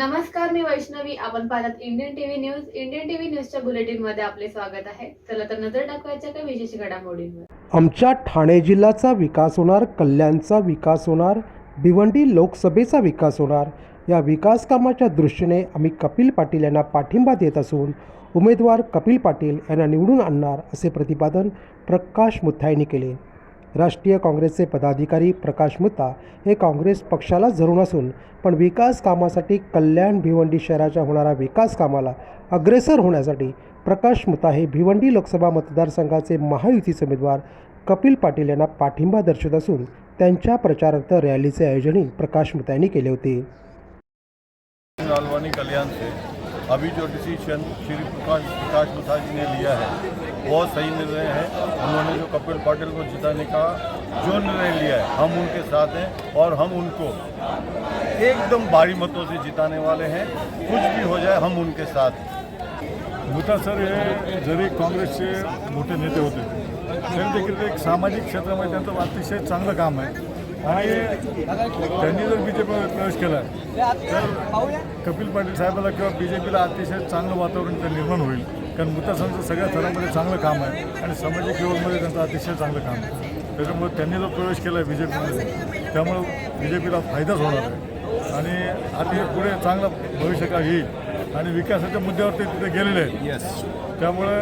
नमस्कार मी वैष्णवी. आपण पाहतात Indian TV news Indian TV न्यूजच्या बुलेटिनमध्ये आपले स्वागत आहे. चला तर नजर टाकवायच्या काही विशेष घडामोडींवर. आमच्या ठाणे जिल्ह्याचा विकास होणार कल्याणचा विकास होणार भिवंडी लोकसभेचा विकास होणार या विकास कामाच्या दृष्टीने आम्ही कपिल पाटील यांना पाठिंबा देत असून उमेदवार कपिल पाटील यांना निवडून आणणार असे प्रतिपादन प्रकाश मुथा केले. राष्ट्रीय काँग्रेसचे पदाधिकारी प्रकाश मुत्ता हे काँग्रेस पक्षाला धरून असून पण विकास कामासाठी कल्याण भिवंडी शहराच्या होणाऱ्या विकास कामाला अग्रेसर होण्यासाठी प्रकाश मुत्ता हे भिवंडी लोकसभा मतदारसंघाचे महायुतीचे उमेदवार कपिल पाटील यांना पाठिंबा दर्शवत असून त्यांच्या प्रचारार्थ रॅलीचे आयोजनही प्रकाश मुत्ता यांनी केले होते. अभी जो डिसीजन श्री प्रकाश प्रकाश मुथा जी ने लिया है बहुत सही निर्णय है। उन्होंने जो कपिल पाटिल को जिताने का जो निर्णय लिया है, हम उनके साथ हैं और हम उनको एकदम भारी मतों से जिताने वाले हैं। कुछ भी हो जाए, हम उनके साथ हैं। मुता सर हे जरी काँग्रेसचे मोठे नेते होते तरी देखील ते एक सामाजिक क्षेत्रामध्ये त्यांचं अतिशय चांगलं काम आणि त्यांनी जर बी जे पीमध्ये प्रवेश तर कपिल पाटील साहेबाला किंवा बी अतिशय चांगलं वातावरण निर्माण होईल. कारण मुता सरांचं सगळ्या थरामध्ये चांगलं काम आहे आणि सामाजिक लेवलमध्ये त्यांचं अतिशय चांगलं काम आहे. त्याच्यामुळे त्यांनी जो प्रवेश केला आहे बी जे पीमध्ये त्यामुळं बी जे पीला फायदाच होणार आहे. आणि अतिशय पुढे चांगलं भविष्य का येईल आणि विकासाच्या मुद्द्यावर ते तिथे गेलेले आहेत. त्यामुळे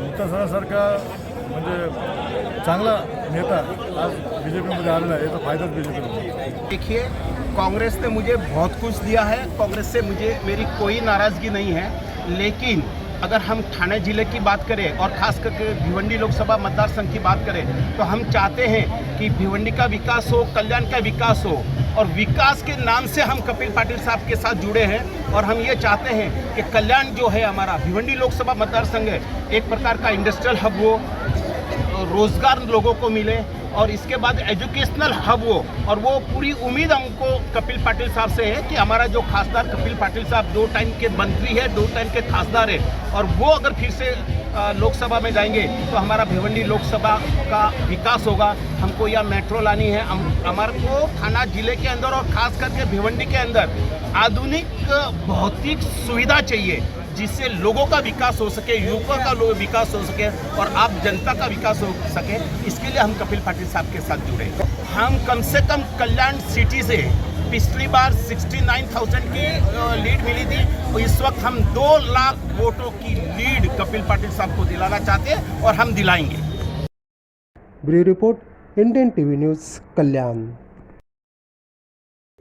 मुक्तासरासारखा म्हणजे चांगला नेता आज बी जे पीमध्ये आलेला आहे याचा फायदाच बी जे पीला देखिए कांग्रेस ने मुझे बहुत कुछ दिया है कांग्रेस से मुझे मेरी कोई नाराज़गी नहीं है लेकिन अगर हम ठाणे ज़िले की बात करें और खास करके भिवंडी लोकसभा मतदार संघ की बात करें तो हम चाहते हैं कि भिवंडी का विकास हो, कल्याण का विकास हो, और विकास के नाम से हम कपिल पाटिल साहब के साथ जुड़े हैं, और हम ये चाहते हैं कि कल्याण जो है हमारा भिवंडी लोकसभा मतदार संघ है, एक प्रकार का इंडस्ट्रियल हब हो रोज़गार लोगों को मिले और इसके बाद एजुकेशनल हब हो और वो पूरी उम्मीद हमको कपिल पाटिल साहब से है कि हमारा जो खासदार कपिल पाटिल साहब दो टाइम के मंत्री है, दो टाइम के खासदार है, और वो अगर फिर से लोकसभा में जाएँगे तो हमारा भिवंडी लोकसभा का विकास होगा। हमको यह मेट्रो लानी है। हम, हमारे को थाना ज़िले के अंदर और खास करके भिवंडी के अंदर आधुनिक भौतिक सुविधा चाहिए। जिससे लोगों का विकास हो सके युवकों का लो- विकास हो सके और आप जनता का विकास हो सके इसके लिए हम कपिल पाटिल साहब के साथ जुड़े हम कम से कम कल्याण सिटी से पिछली बार 69,000 की लीड मिली थी। और इस वक्त हम दो लाख वोटों की लीड कपिल पाटिल साहब को दिलाना चाहते हैं और हम दिलाएँगे। Bureau report Indian TV news Kalyan.